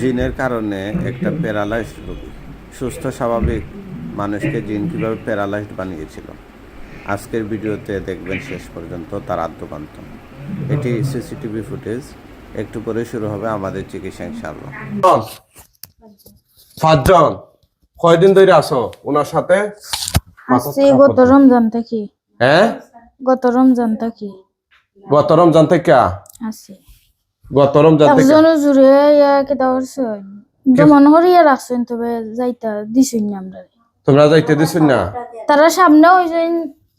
জিনের কারণে একটা প্যারালাইজড রোগী। সুস্থ স্বাভাবিক মানুষকে জিন কীভাবে প্যারালাইজড বানিয়েছিল। আজকের ভিডিওতে দেখবেন শেষ পর্যন্ত তার আদ্যপান্ত। এটি সিসিটিভি ফুটেজ। একটু পরে শুরু হবে আমাদের চিকিৎসা ইনশাআল্লাহ। জন পাঁচজন কয়দিন ধরে আসো ওনার সাথে? আসছি গত রমজান থেকে। হ্যাঁ? গত রমজান থেকে। গত রমজান থেকে? আছি গত রমজান থেকে। একজন জুড়ে ইয়া কেটা করছেন যেমন হরিয়া রাখছেন তবে যাইতা দিছুন না আমরা তোমরা যাইতে দিছুন না? তারা সামনে হইছেন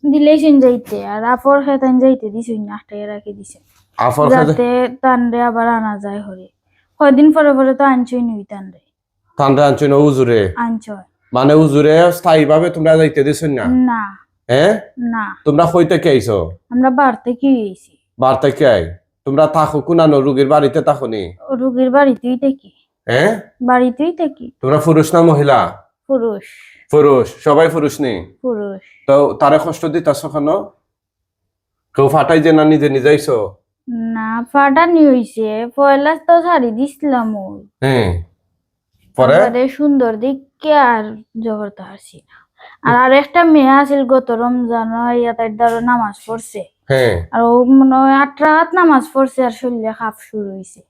দিলেইছেন যাইতে আর আপর খেতান যাইতে দিছুন না আটটাই রাখি দিছে। আফর খেতে তানরে আবার আনা যায় হরে। কয়দিন পরে পরে তো আনছই নিবি তানরে। ঠান্ডা আনছো না উজুরে? আনছয় মানে উজুরে স্থায়ী ভাবে তোমরা যাইতে দিছুন না? না। হ্যাঁ? না। তোমরা কই থেকে আইছো? আমরা বাড়তে কি হয়েছি বার থেকে আই? তোমরা থাকো কুনানো রুগীর বাড়িতে থাকো নি। রুগীর বাড়িতেই থাকি। হ্যাঁ? বাড়িতেই থাকি। তোমরা পুরুষ না মহিলা? পুরুষ। পুরুষ। সবাই পুরুষ নি? পুরুষ। তো তারে কষ্ট দিতাছ কেন? কেউ ফাটাই যে না নিজে নিজেইছো না ফাটানি হইছে। পয়লা তো শাড়ি দিছিলাম ওই। হ্যাঁ। পরে? সুন্দর দেখে আর জহর তো হাসি না। আর আর একটা মেয়ে আছিল গত রমজান ইয়াতার দ্বারা নামাজ পড়ছে। আর ও মনে হয় আট রাত নামাজ পড়ছে আর শরীরে খাপ শুরু হইছে।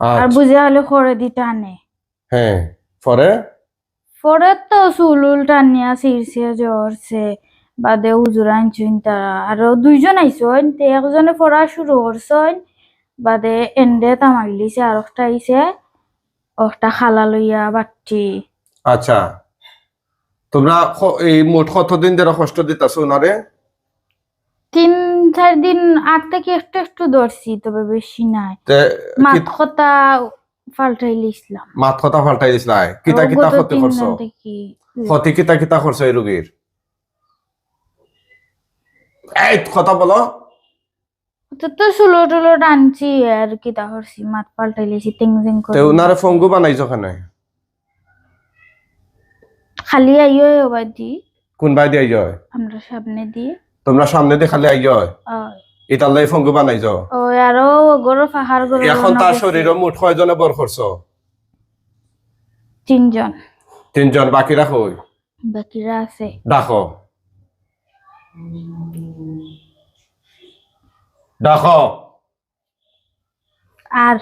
আর বুঝে হলে খড়ে দি টানে। হ্যাঁ পরে? পরে তো চুল উল টানিয়া ছিঁড়ছে জ্বরছে বাদে উজুর আনছুন তারা। আরও দুইজন আইসন তে একজনে পড়া শুরু করছন বাদে এন্ডে তামাক দিছে আর একটা আইছে একটা খালা লইয়া বাটি আচ্ছা। তোমরা এই মোট কতদিন ধরে কষ্ট দিতাছ ওনারে তিন চার দিন আগ থেকে একটু একটু ধরছি তবে বেশি নাই। মাত কথা পাল্টাই লিখলাম। মাত কথা ফাল্টাই দিছিলাই কিতা কিতা ক্ষতি করছ? ক্ষতি কিতা কিতা করছ এই রোগীর এই কথা বলো। তো তো সুলো টুলো টানছি আর কি তা করছি মাত পাল্টাই লিছি টিং তে করে ওনারে ফঙ্গু বানাইছো কেন? খালি আইও দি। কোন বাই দিয়ে আইয়? আমরা সামনে দিয়ে তোমরা সামনে দিয়ে খালি আইয় এটার লাই ফঙ্গু বানাইছো আরও এখন তার শরীরে মুঠ কয়জনে বর করছ তিনজন। তিনজন বাকি রাখো বাকিরা আছে। ডাকো ডাকো আর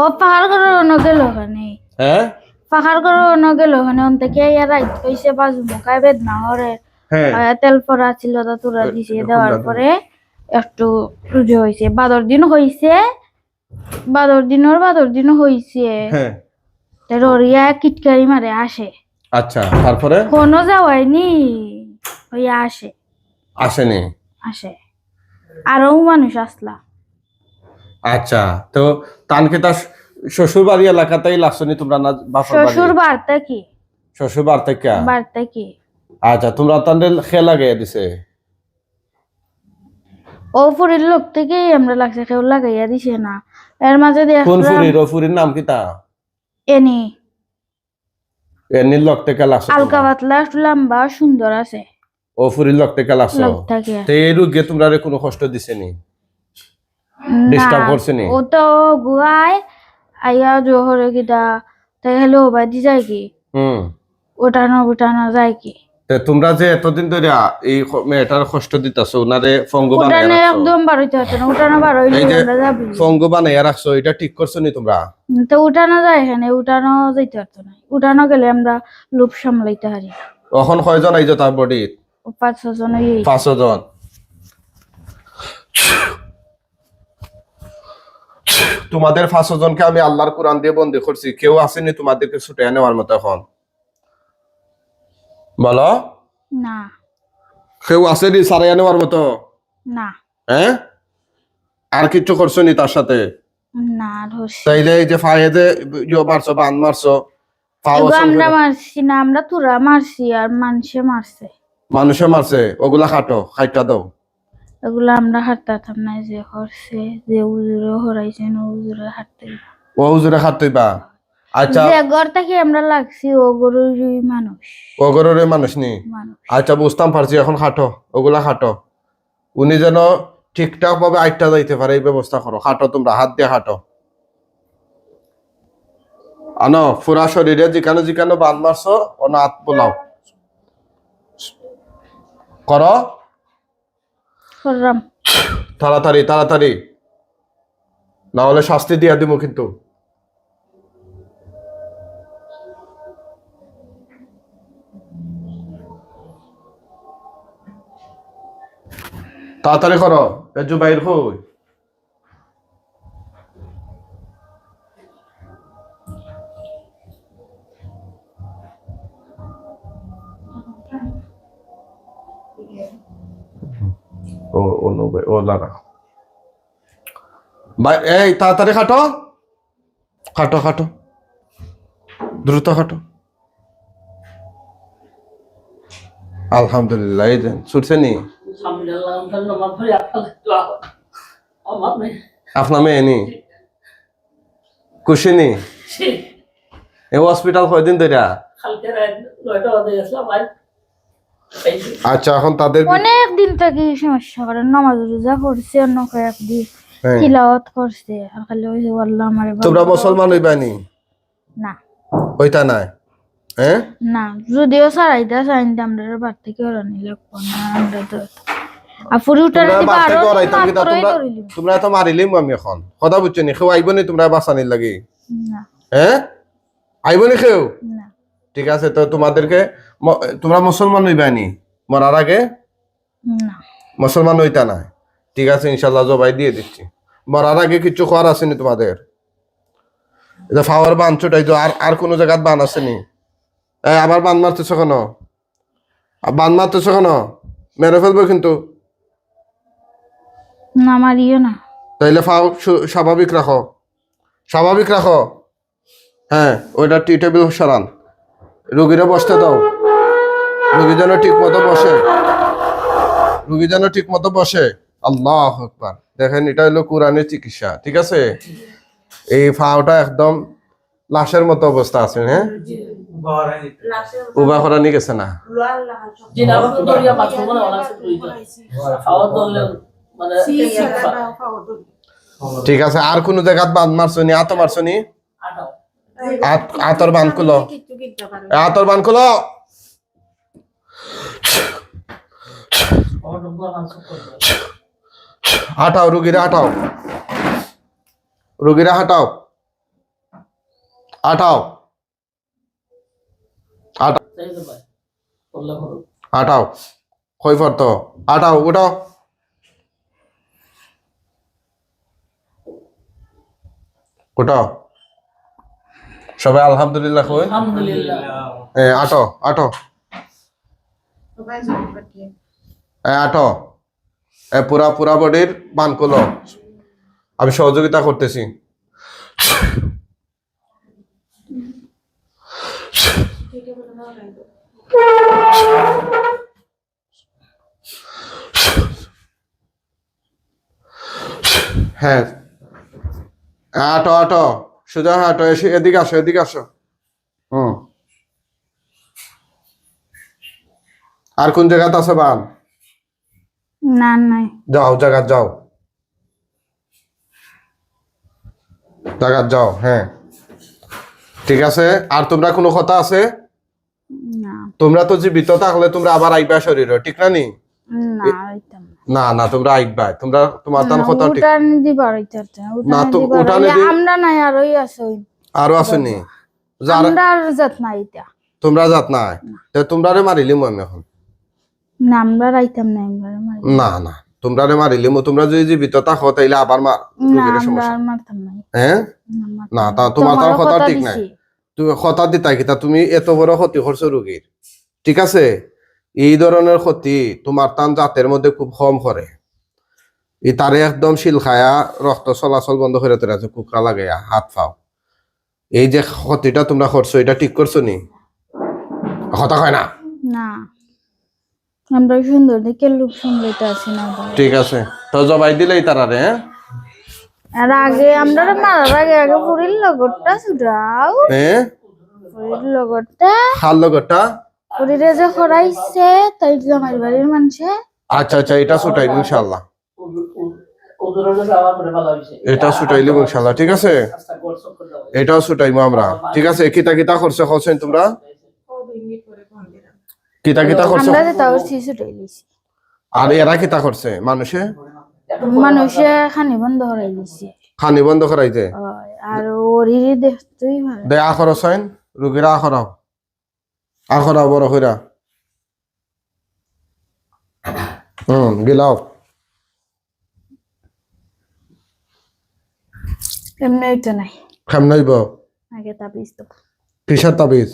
ও পাহাড় গরো অন্য গেল ওখানে হ্যাঁ? পাহাড় গরো অন্য গেল ওখানে অন থেকে ইয়ার রাইত হইছে বাজু মুখায় বেদনা হরে। হ্যাঁ। তেল পরা ছিল তা তুরা দিছে দেওয়ার পরে একটু রুজু হইছে। বাদর দিন হইছে বাদর দিনর বাদর দিন হইছে। হ্যাঁ। ররিয়া কিটকারি মারে আসে। আচ্ছা তারপরে? কোনো যাওয়াইনি হইয়া আসে। আসেনি? আসে। আরও মানুষ আসলা। আচ্ছা তো তানকে তার শ্বশুর বাড়ি এলাকাতেই লাগছনি তোমরা না বাড়ি? শ্বশুর বার্তা কি? শ্বশুর বাড়ি থেকে বার্তা কি? আচ্ছা তোমরা তাদের খেয়ে লাগাই দিছে। ও ফুরির লোক থেকেই আমরা লাগছে কেউ লাগাইয়া দিছে না। এর মাঝে কোন দেখলাম ফুরির? ও ফুরির নাম কি তা এনি। এনির লোক থেকে লাগছো আলকা? পাতলা লম্বা সুন্দর আছে। ও ফুরির লগ থেকে লাগছো? লোক থাকে। তো এই রোগে তোমরা রে কোনো কষ্ট দিছে নি? Disturb করছে নি? ও তো গুয়ায় আইয়া জোহরে কিটা তাই হলে ওবাই দি যায় কি? হুম। ওটানো উঠানো যায় কি? তো তোমরা যে এতদিন ধরে এই মেয়েটার কষ্ট দিতাছো ওনারে ফঙ্গ রাখছো? একদম বারোইতে হতো না উঠানো আমরা যাবি ফঙ্গ বানাইয়া রাখছো এটা ঠিক করছ নি তোমরা তো উঠানো যায় এখানে উঠানো যাইতে পারতো না। উঠানো গেলে আমরা লোভ সামলাইতে পারি। এখন কয়জন আইছো তার বডি? পাঁচ ছজন এই। পাঁচশো জন তোমাদের পাঁচশো জনকে আমি আল্লাহর কোরআন দিয়ে বন্দি করছি। কেউ আসেনি তোমাদেরকে ছুটে নেওয়ার মতো এখন। বলো? না। কেউ আসেনি সারাইয়া নেওয়ার মতো? না। হ্যাঁ আর কিছু করছ নি তার সাথে? না ধরছি তাইলে এই যে ফায়ে যে ইয়ে মারছো বান মারছো পাও আমরা মারছি না আমরা তুরা মারছি আর মানুষে মারছে। মানুষে মারছে ওগুলা খাটো খাইটা দাও। এগুলো আমরা হাঁটতাম না যে করছে যে উজুরে হরাইছে না উজুরে হাঁটতে ও হুজুরে খাটইবা আচ্ছা। যে ঘর থেকে আমরা লাগছি ও গরুর মানুষ। ওগরের মানুষ নি? আচ্ছা বুঝতাম পারছি এখন খাটো ওগুলা খাটো উনি যেন ঠিকঠাক ভাবে আইটটা যাইতে পারে এই ব্যবস্থা করো। খাটো তোমরা হাত দিয়ে খাটো আনো পুরা শরীরে যেখানে যেখানে বান মারছো অন হাত বোলাও। করো। করলাম তাড়াতাড়ি তাড়াতাড়ি। না হলে শাস্তি দিয়া দিব কিন্তু। তাড়াতাড়ি করো এজু বাইর হই। ও ও ভাই এই তাড়াতাড়ি খাটো। খাটো খাটো। দ্রুত খাটো। আলহামদুলিল্লাহ এই ছুটছে নি. আপনার মেয়ে নি? খুশি নি? হসপিটাল কয়দিন ধরে আচ্ছা এখন তাদের অনেক দিন থেকে সমস্যা করে নামাজ রোজা করছে অন্য কয়েকদিন হ্যাঁ। তিলাওয়াত করছে আর খালি ওই যে আল্লাহ আমার তোমরা মুসলমান হইবানি না? ওইটা নাই? হ্যাঁ? না যদিও সারাইতা সাইনতে আমরা বার থেকে ওরানি লাগবো না আমরা তো আর ফুরি উঠার দিবা আরও তোমরা তোমরা তো মারিলিম আমি এখন। কথা বুঝছ নি? কেউ আইব নি তোমরা বাঁচানির লাগি? না। হ্যাঁ? আইব নি কেউ? না। ঠিক আছে তো তোমাদেরকে তোমরা মুসলমান হইবানি মরার আগে? মুসলমান হইতা না ঠিক আছে ইনশাল্লাহ জবাই দিয়ে দিচ্ছি। মরার আগে কিছু খাওয়ার আসেনি তোমাদের? এটা ফাওয়ার বান ছোটাই তো আর আর কোনো জায়গায় বান আসেনি আবার বান মারতেছ কেন? বান মারতেছ কেন? মেরে ফেলব কিন্তু। না মারিও না। তাইলে ফাও স্বাভাবিক রাখো। স্বাভাবিক রাখো। হ্যাঁ ওইটা টি টেবিল সরান। রুগীরা বসতে দাও। রুগী যেন ঠিক মতো বসে রুগী যেন ঠিক মতো বসে আল্লাহ আকবার দেখেন এটা হলো কোরআনের চিকিৎসা ঠিক আছে এই ফাওটা একদম লাশের মতো অবস্থা আছে হ্যাঁ উবা করা নিয়ে গেছে না ঠিক আছে আর কোনো জায়গাত বাঁধ মারছো নি আত মারছো নি আত- আতর বান খুলো আতর বান খুলো হাঁটাও রুগীরা হাঁটাও। রুগীরা হাঁটাও। হাঁটাও। হাঁটাও। কই পড়তো হাঁটাও উঠাও উঠাও সবাই আলহামদুলিল্লাহ কই? Alhamdulillah. এ আটো আটো। এ আটো, এ পুরা পুরা বডির বান আমি সহযোগিতা করতেছি। হ্যাঁ। আটো আটো, সোজা হাঁটো এসে এদিকে আসো এদিকে আসো। আর কোন জায়গাতে আছে বান? না নাই। যাও জায়গা যাও। জায়গা যাও হ্যাঁ। ঠিক আছে আর তোমরা কোনো কথা আছে? না। তোমরা তো জীবিত থাকলে তোমরা আবার আইবা শরীরে ঠিক না নি? না না। না না তোমরা আইবা। তোমরা তোমার তান কথা ঠিক। না তো উঠানে আমরা নাই আরই আছে। আরও আসেনি? যারা আমরা আর যাত না ইতা তোমরা যাত না। তো তোমরা রে মারিলিম আমি এখন না আমরা রাইতাম না আমরা মারি না না। তোমরা রে মারিলিম তোমরা যদি জীবিত থাকো তাইলে আবার মা না রোগীর আমরা সমস্যা। আর মারতাম না। হ্যাঁ? না, তা তোমার তার কথা ঠিক নাই। তুমি কথা দিতা কিতা তুমি এত বড় ক্ষতি করছ রোগীর। ঠিক আছে? এই ধরনের ক্ষতি তোমার তান জাতের মধ্যে খুব কম করে। এই তারে একদম শিল খায়া রক্ত চলাচল বন্ধ করে তোরা আছে কুকরা লাগাইয়া হাত ফাও এই যে ক্ষতিটা তোমরা করছ এটা ঠিক করছ নি? কথা হয় না? না। আমরা সুন্দর দেখে লোক সামলাইতে আছি না ঠিক আছে। তো জবাই দিলেই তারারে হ্যাঁ? আর আগে আমরা মারার আগে আগে পুরীর লগরটা ছুটাও হ্যাঁ পুরীর লগরটা। হার লগটা পুরীরে যে খরাইছে তাই জামাই বাড়ির মানুষে। আচ্ছা আচ্ছা এটা ভালো হয়েছে এটা ছুটাইলিব ইনশাল্লাহ ঠিক আছে? এটাও ছুটাইব আমরা। ঠিক আছে কিতা কিতা করছে খরচেন তোমরা? কিতা কিতা করছে? আমরা তাও ছুটাই লিছি। আর এরা কিতা করছে? মানুষে? মানুষে খানি বন্ধ করাই দিছে খানি বন্ধ করাইতে? আর ওরিরে দেখতেই ভালো। দে আখর সাইন রুগীরা আখরাও। আখরাও বড় হইরা। হুম গিলাও। এমনি তো নাই? খামনাইব আগে তাবিজ তো। কিসের তাবিজ?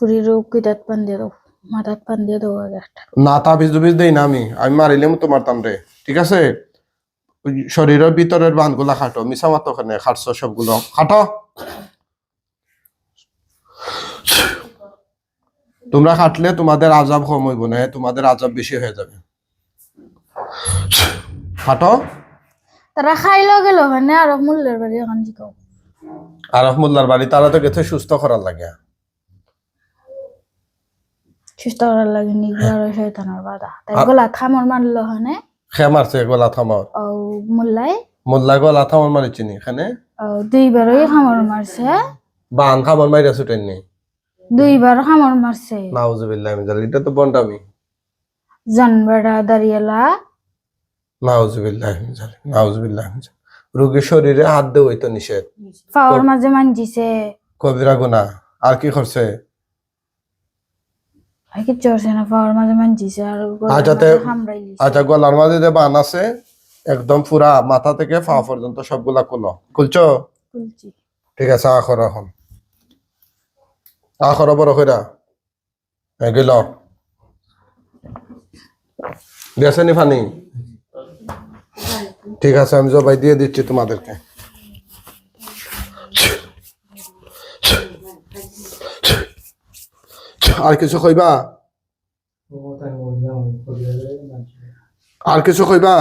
ফুরির কিতাত পান দিয়ে দাও মাথাত পান দিয়ে দাও আগে একটা। না তাবিজ দুবিজ দেই না আমি। আমি মারিলেম তোমার তামরে ঠিক আছে? শরীরের ভিতরের বানগুলা খাটো মিশা মাতো ওখানে খাটছো সবগুলো। খাটো। তোমরা খাটলে তোমাদের আজাব কম হইব না তোমাদের আজাব বেশি হয়ে যাবে। খাটো। তারা খাইলো গেল মানে আর মূল্যের বাড়ি এখন জিকাও। আর মোল্লার বাড়ি তারা তো গেছে সুস্থ করার লাগে। সুস্থ করার লাগে শয়তানের বাধা। তাই গলা থামর মারলো হনে? খে মারছে গলা থামার। ও মুল্লাই? মোল্লা গলা থামার মারিছি নি এখানে ও দুইবারই খামর মারছে। বান খামার মাইরা ছুটেননি দুইবার খামর মারছে। নাউজুবিল্লাহ আমি জানি এটা তো বন্ডামি। জানবাড়া দাঁড়িয়েলা। নাউজুবিল্লাহ আমি জানি নাউজুবিল্লাহ আমি জানি। রোগীর শরীরে হাত দেওয়াই তো নিষেধ। পাওয়ার মাঝে মানজিছে। কবিরা গুনা আর কি করছে? পাওয়ার মাঝে আর আচ্ছা। আচ্ছা গলার মাঝে যে বান আছে একদম পুরা মাথা থেকে পা পর্যন্ত সবগুলা খুলো খুলছো খুলছি ঠিক আছে আখর এখন আখর বড় কইরা গেল গেছে নি ফানি ঠিক আছে আমি জবাই দিয়ে দিচ্ছি তোমাদেরকে আর কিছু কইবা? আর কিছু কইবা?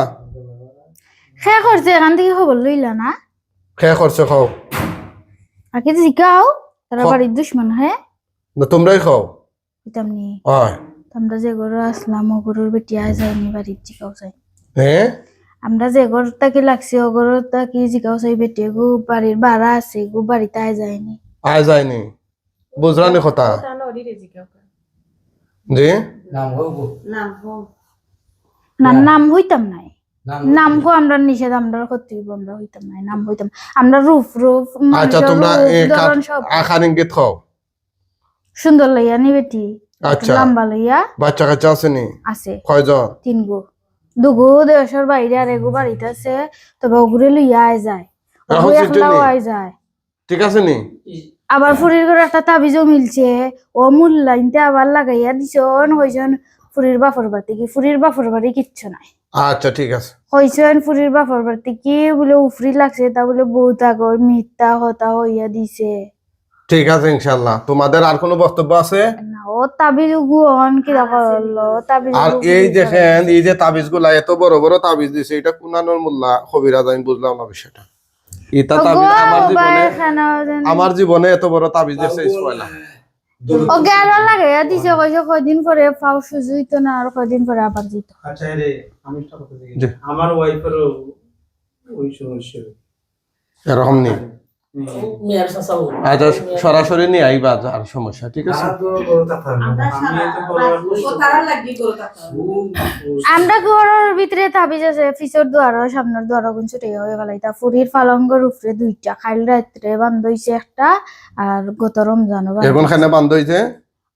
সে করছে এখান থেকে খবর লইলা না? খেয়ে করছে খাও। আগে জিকাও তারা বাড়ির দুশ্মন হ্যাঁ না তোমরাই খাও। তেমনি আমরা যে ঘর আসলাম ও গরুর বেটি আয় যায়নি বাড়ির জিকাও চাই হ্যাঁ আমরা যে ঘর তাকে লাগছে ও ঘর তাকে জিকাও চাই বেটি গু বাড়ির ভাড়া আছে গু বাড়িতে আয় যায়নি। আয় যায়নি। বুঝরানি কথা জি না নাম হইতাম নাই নাম আমরা নিষেধ আমরা হইব আমরা হইতাম নাই নাম হইতাম আমরা রূপ রূপ আচ্ছা মানুষের তোমরা রূপ, এ ধরন সব আখার ইঙ্গিত খাও সুন্দর লইয়া নি বেটি আচ্ছা লম্বা লইয়া বাচ্চা কাচ্চা আসেনি আছে কয়জন তিন গো দুগো দেশের বাইরে আর এগো বাড়িতে আছে তবে লইয়া আয় যায় এখন ওগু চিঠি একলাও? আয় যায় ঠিক আছে নি আবার ফুরির ঘরে একটা তাবিজও মিলছে। ও মূল্যাইনতে আবার লাগাইয়া দিছন হইছন ফুরির বাপর বাড়ি কি? ফুরির বাপর বাড়ি কিচ্ছু নাই। আচ্ছা ঠিক আছে। হইছন ফুরির বাপর বাড়ি কি বলে উফরি লাগছে? তা বলে বহুত আগর মিথ্যা হতা হইয়া দিছে। ঠিক আছে ইনশাল্লাহ তোমাদের আর কোনো বক্তব্য আছে? না ও তাবিজ গুয়ন কি করল তাবিজ আর এই দেখেন এই যে তাবিজগুলা এত বড় বড় তাবিজ দিছে এটা কুনানোর মোল্লা কবিরাজ আমি বুঝলাম না বিষয়টা। এটা তাবিজ আমার জীবনে আমার জীবনে এত বড় তাবিজ দিছে ইসমাইলা ও গেল লাগে দিছে কইছে কয়দিন পরে পাও সুজুই তো না আর কয়দিন পরে আবার দিত আচ্ছা রে আমি একটা কথা। আমার ওয়াইফেরও ওই সমস্যা এরকম নেই। আচ্ছা সরাসরি নিয়ে আইবা আর সমস্যা ঠিক আছে? বড় আমরা ঘরের ভিতরে তাবিজ আছে পিছর দুয়ার সামনের দুয়ার হয়ে ফুরির উপরে দুইটা খাইল রাত্রে বান্ধ হইছে একটা আর গত রমজান এখন খানে বান্ধ হইছে?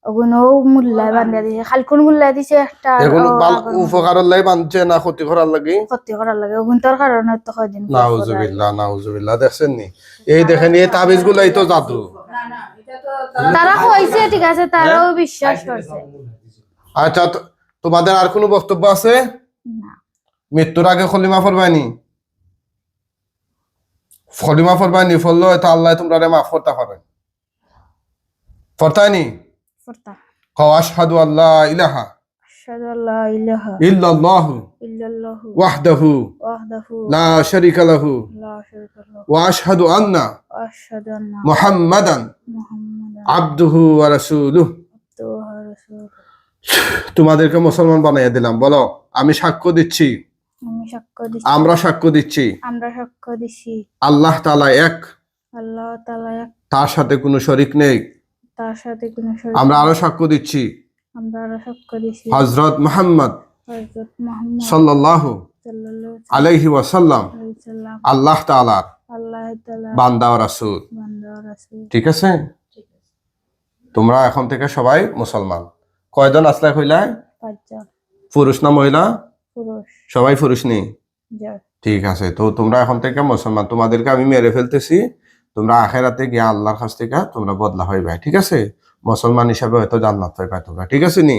ওগুলো মূল্যায় বান্ধা দিছে। খালকুন মূল্যায় দিছে একটা এখন বাল উপকারের লাই বান্ধছে না ক্ষতি করার লাগি? ক্ষতি করার লাগে। ওগুন তোর কারণে তো কয়দিন পর পর আর- নাউজুবিল্লাহ নাউজুবিল্লাহ দেখছেন নি? এই দেখেন এই তাবিজ গুলাই তো জাদু। তারা কইছে ঠিক আছে তারাও বিশ্বাস করছে আচ্ছা তোমাদের আর কোনো বক্তব্য আছে? না। মৃত্যুর আগে খলিমা ফরবানি খলিমা ফরবানি ফললো এটা আল্লাহ তোমরা মাফ করতে পারেন ফরতানি তোমাদেরকে মুসলমান বানাইয়া দিলাম বলো আমি সাক্ষ্য দিচ্ছি। আমি সাক্ষ্য দিচ্ছি। আমরা সাক্ষ্য দিচ্ছি। আমরা সাক্ষ্য দিচ্ছি। আল্লাহ তাআলা এক। আল্লাহ তাআলা এক। তার সাথে কোনো শরিক নেই। তার সাথে কোনো শরীক আমরা আরও সাক্ষ্য দিচ্ছি। আমরা আরও সাক্ষ্য দিচ্ছি হযরত মুহাম্মদ হযরত মুহাম্মদ সাল্লাল্লাহু আলাইহি ওয়াসাল্লাম আল্লাহ তাআলার আল্লাহ তাআলা বান্দা ও রাসূল। বান্দা ও রাসূল। ঠিক আছে? তোমরা এখন থেকে সবাই মুসলমান। কয়জন আসলে পাঁচজন। পুরুষ না মহিলা? পুরুষ। সবাই পুরুষ নেই ঠিক আছে তো তোমরা এখন থেকে মুসলমান। তোমাদেরকে আমি মেরে ফেলতেছি। তোমরা আখেরাতে গিয়ে আল্লাহর কাছ থেকে তোমরা বদলা হইবে ঠিক আছে? মুসলমান হিসাবে হয়তো জান্নাত পাইবে তোমরা ঠিক আছে নি?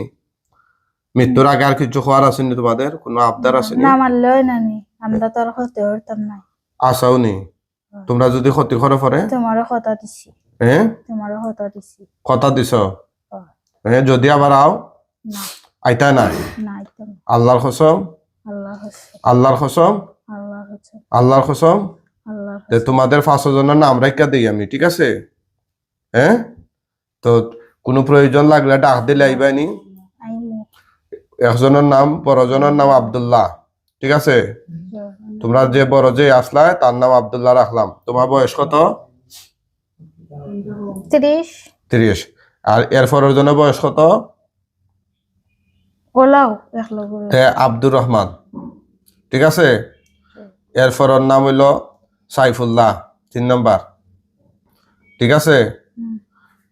মৃত্যুর আগে আর কিছু খাওয়ার আসেনি তোমাদের? কোনো আবদার আসেনি না? মারলেও নানি আমরা তোর হতে হতাম না। আসাও নি? তোমরা যদি ক্ষতি করে পরে? তোমারও কথা দিছি। হ্যাঁ তোমারও কথা দিছি। কথা দিছ? হ্যাঁ যদি আবার আও? না। আইতা না না। একদম আল্লাহর কসম। আল্লাহর কসম? আল্লাহর কসম। আল্লাহ যে তোমাদের পাঁচশো জনের নাম রেখা দিই আমি ঠিক আছে? হ্যাঁ? তো কোনো প্রয়োজন লাগলে ডাক দিলে আইবানি একজনের নাম বড়জনের নাম আব্দুল্লাহ ঠিক আছে? তোমরা যে বড় যে আসলা তার নাম আবদুল্লাহ রাখলাম। তোমার বয়স কত? ত্রিশ। তিরিশ। আর এর পরের জনের বয়স কত? তে আব্দুর রহমান ঠিক আছে? এর পরের নাম হইল সাইফুল্লাহ তিন নম্বর। ঠিক আছে?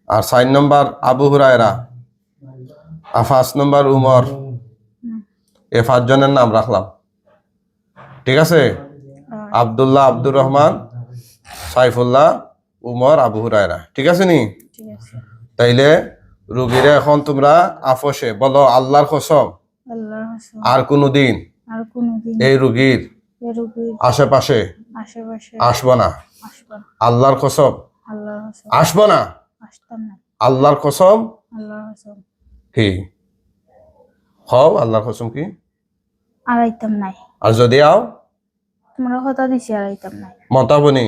আর চার নম্বর আবু হুরায়রা। আর পাঁচ নম্বর উমর। এ পাঁচজনের নাম রাখলাম। ঠিক আছে? আর আব্দুল্লাহ আব্দুর রহমান সাইফুল্লাহ উমর আবু হুরায়রা। ঠিক আছে নি? তাইলে রুগীরা এখন তোমরা আফসে বলো আল্লাহর কসম। আর কোনোদিন আর কোনোদিন এই রোগীর আশেপাশে? আশেপাশে আসব না? আল্লাহর কসম? হচ্ছে আসব না? আসতাম না। আল্লাহর কসম? কি? হও আল্লাহর কসম কি? আড়াইতাম নাই। আর যদি আও? তোমরা কথা দিছি আড়াইতাম নাই। মতাবনি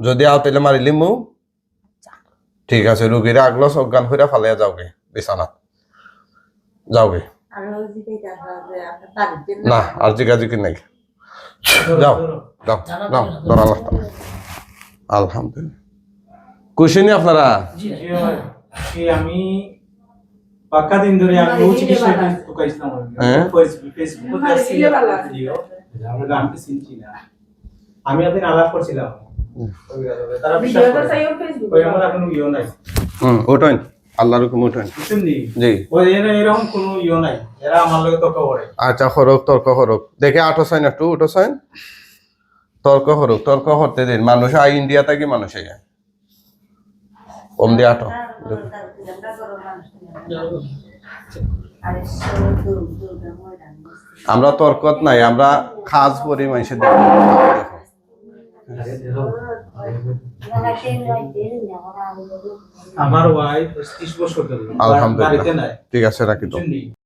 যদি আও তাহলে মারিলি মু আচ্ছা। ঠিক আছে রুগীরা আগলো অজ্ঞান করে ফালাইয়া যাওগে বিছানাত। যাওগে। না আর জিগাজিগি নাই। যাও যাও যাও ধর আল্লাহ। আলহামদুলিল্লাহ। খুশি নি আপনারা? জি জি হয়। আমি পাক্কা দিন ধরে আমি ও চিকিৎসা ঢুকাইছিলাম হ্যাঁ? ফেসবুক ভালো ছিল, ভালো আছে। আমরা আমি চিনছি না। আমি একদিন আলাপ করছিলাম। তারা বিশ্বাস করে চাইও আল্লাহর হুকুম ওঠেন বুঝছেন নি জি। এরকম কোনো ইয়ে নাই। এরা আমার লগে তর্ক করে। আচ্ছা হরক তর্ক হরক। দেখে আটো সাইন একটু উঠো সাইন। তর্ক হরক তর্ক করতে দিন। মানুষ আই ইন্ডিয়া থেকে মানুষ আই ওম দিয়ে আটো। আমরা তর্কত নাই আমরা খাস পরি মানুষের দেখো আমার ওয়াইফ ত্রিশ বছর ধরে। আলহামদুলিল্লাহ। বাড়িতে নাই। ঠিক আছে রাখি তো?